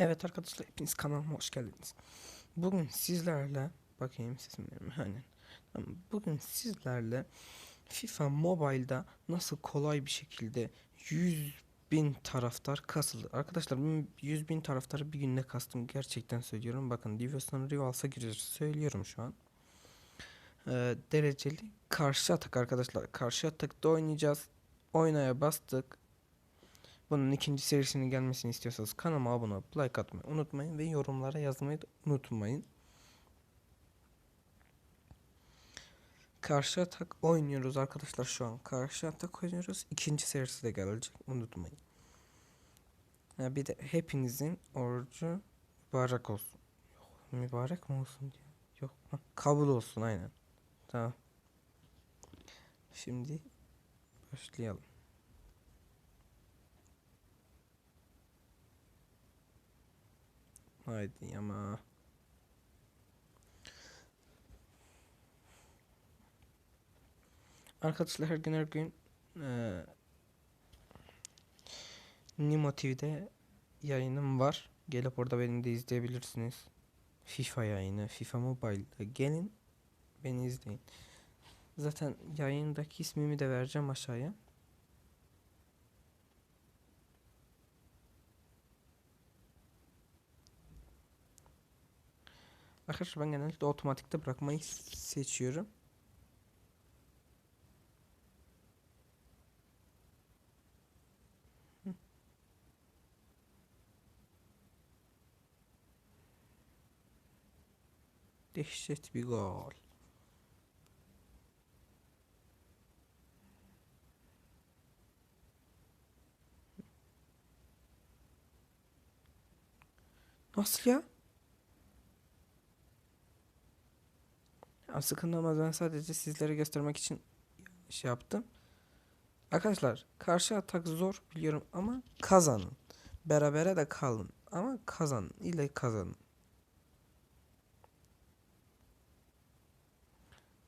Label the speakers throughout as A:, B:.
A: Evet arkadaşlar hepiniz kanalıma hoş geldiniz. Bugün sizlerle bakayım sesim? Aynen. Bugün sizlerle FIFA Mobile'da nasıl kolay bir şekilde 100 bin taraftar kasılır. Arkadaşlar ben 100 bin taraftarı bir günde kastım gerçekten söylüyorum. Bakın Division Rivals'a giriyoruz söylüyorum şu an. Ee, dereceli karşı atak arkadaşlar. Karşı atakta oynayacağız. Oynaya bastık. Bunun ikinci serisinin gelmesini istiyorsanız kanalıma abone olup like atmayı unutmayın ve yorumlara yazmayı unutmayın. Karşı atak oynuyoruz arkadaşlar şu an. Karşı atak oynuyoruz. İkinci serisi de gelecek. Unutmayın. Ha, bir de hepinizin orucu mübarek olsun. Yok, mübarek mi olsun diyor. Yok. ha, kabul olsun aynen. Tamam. Şimdi başlayalım. Haydi ama. Arkadaşlar her gün her gün eee Nimo TV'de yayınım var. Gelip orada beni de izleyebilirsiniz. FIFA yayını, FIFA Mobile'da gelin beni izleyin. Zaten yayındaki ismimi de vereceğim aşağıya. Arkadaşlar ben genellikle otomatikte bırakmayı seçiyorum. Dehşet bir gol. Nasıl ya? Olmaz ben sadece sizlere göstermek için şey yaptım. Arkadaşlar karşı atak zor biliyorum ama kazanın. Berabere de kalın ama kazanın. İlle kazanın.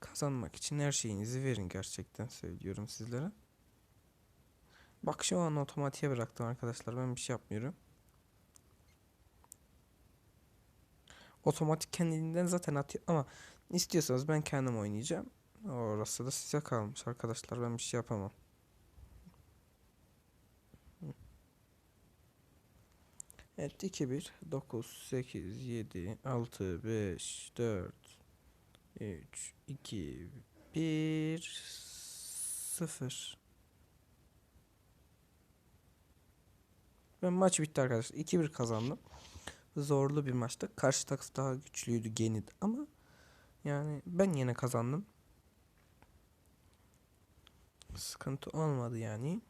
A: Kazanmak için her şeyinizi verin gerçekten söylüyorum sizlere. Bak şu an otomatiğe bıraktım arkadaşlar ben bir şey yapmıyorum. Otomatik kendiliğinden zaten atıyor ama istiyorsanız ben kendim oynayacağım. Orası da size kalmış arkadaşlar ben bir şey yapamam. Evet 2 1 9 8 7 6 5 4 3 2 1 0 Ben maç bitti arkadaşlar. 2-1 kazandım. Zorlu bir maçtı. Karşı takım daha güçlüydü Genit ama yani ben yine kazandım. Sıkıntı olmadı yani.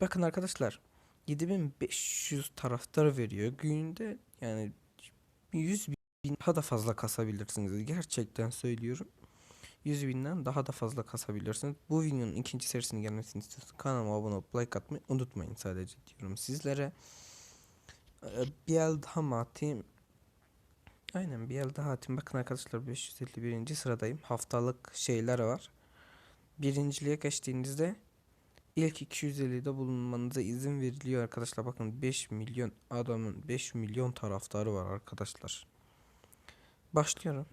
A: Bakın arkadaşlar 7500 taraftar veriyor. Günde yani 100 bin daha da fazla kasabilirsiniz. Gerçekten söylüyorum. 100 binden daha da fazla kasabilirsiniz. Bu videonun ikinci serisinin gelmesini istiyorsanız kanalıma abone olup like atmayı unutmayın sadece diyorum sizlere. Ee, Bir el daha mı atayım? Aynen bir el daha atayım. Bakın arkadaşlar 551. sıradayım. Haftalık şeyler var. Birinciliğe geçtiğinizde ilk 250'de bulunmanıza izin veriliyor arkadaşlar. Bakın 5 milyon adamın 5 milyon taraftarı var arkadaşlar. Başlıyorum.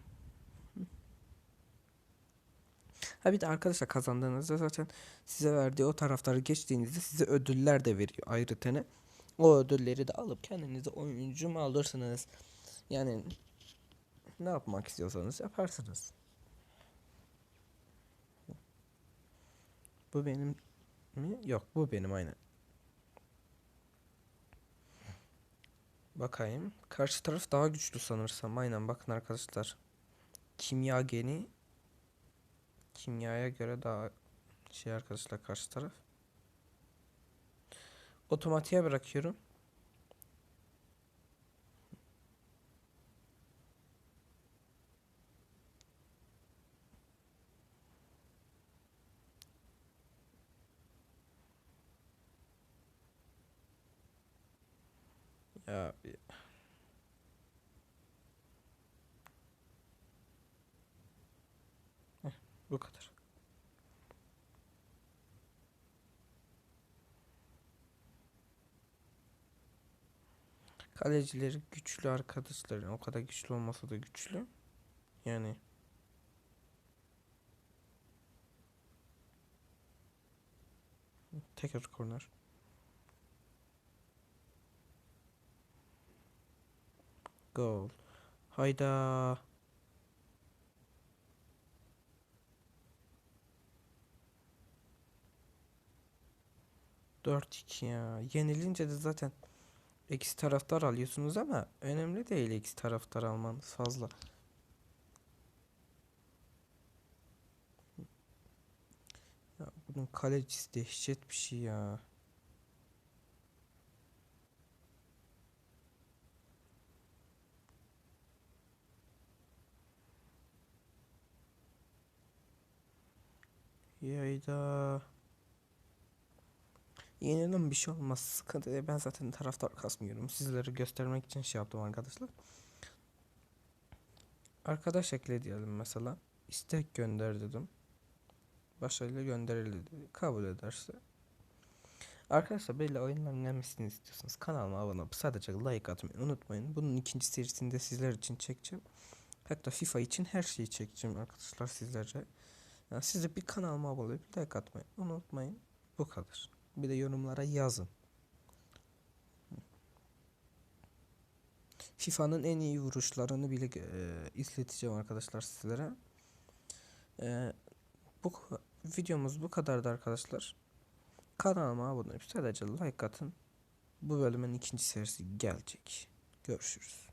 A: Ha bir de arkadaşlar kazandığınızda zaten size verdiği o taraftarı geçtiğinizde size ödüller de veriyor ayrıca. O ödülleri de alıp kendinize oyuncu mu alırsınız? Yani ne yapmak istiyorsanız yaparsınız. Bu benim mi? Yok bu benim aynen. Bakayım. Karşı taraf daha güçlü sanırsam. Aynen bakın arkadaşlar. Kimya geni kimyaya göre daha şey arkadaşlar karşı taraf. Otomatiğe bırakıyorum. Ya Bu kadar. Kalecileri güçlü arkadaşlar. O kadar güçlü olmasa da güçlü. Yani Tekrar korner. Gol. Hayda. Dört iki ya. Yenilince de zaten eksi taraftar alıyorsunuz ama önemli değil eksi taraftar almanız fazla. Ya bunun kalecisi dehşet bir şey ya. Yayda. Yeniden bir şey olmaz. Sıkıntı değil. Ben zaten taraftar kasmıyorum. Sizlere göstermek için şey yaptım arkadaşlar. Arkadaş ekle diyelim mesela. İstek gönder dedim. Başarıyla gönderildi dedi. Kabul ederse. Arkadaşlar böyle oyunların gelmesini istiyorsanız kanalıma abone olup sadece like atmayı unutmayın. Bunun ikinci serisini de sizler için çekeceğim. Hatta FIFA için her şeyi çekeceğim arkadaşlar sizlere. Yani siz bir kanalıma abone olup like atmayı unutmayın. Bu kadar. Bir de yorumlara yazın. FIFA'nın en iyi vuruşlarını bile e, izleteceğim arkadaşlar sizlere. E, bu videomuz bu kadardı arkadaşlar. Kanalıma abone olup sadece like atın. Bu bölümün ikinci serisi gelecek. Görüşürüz.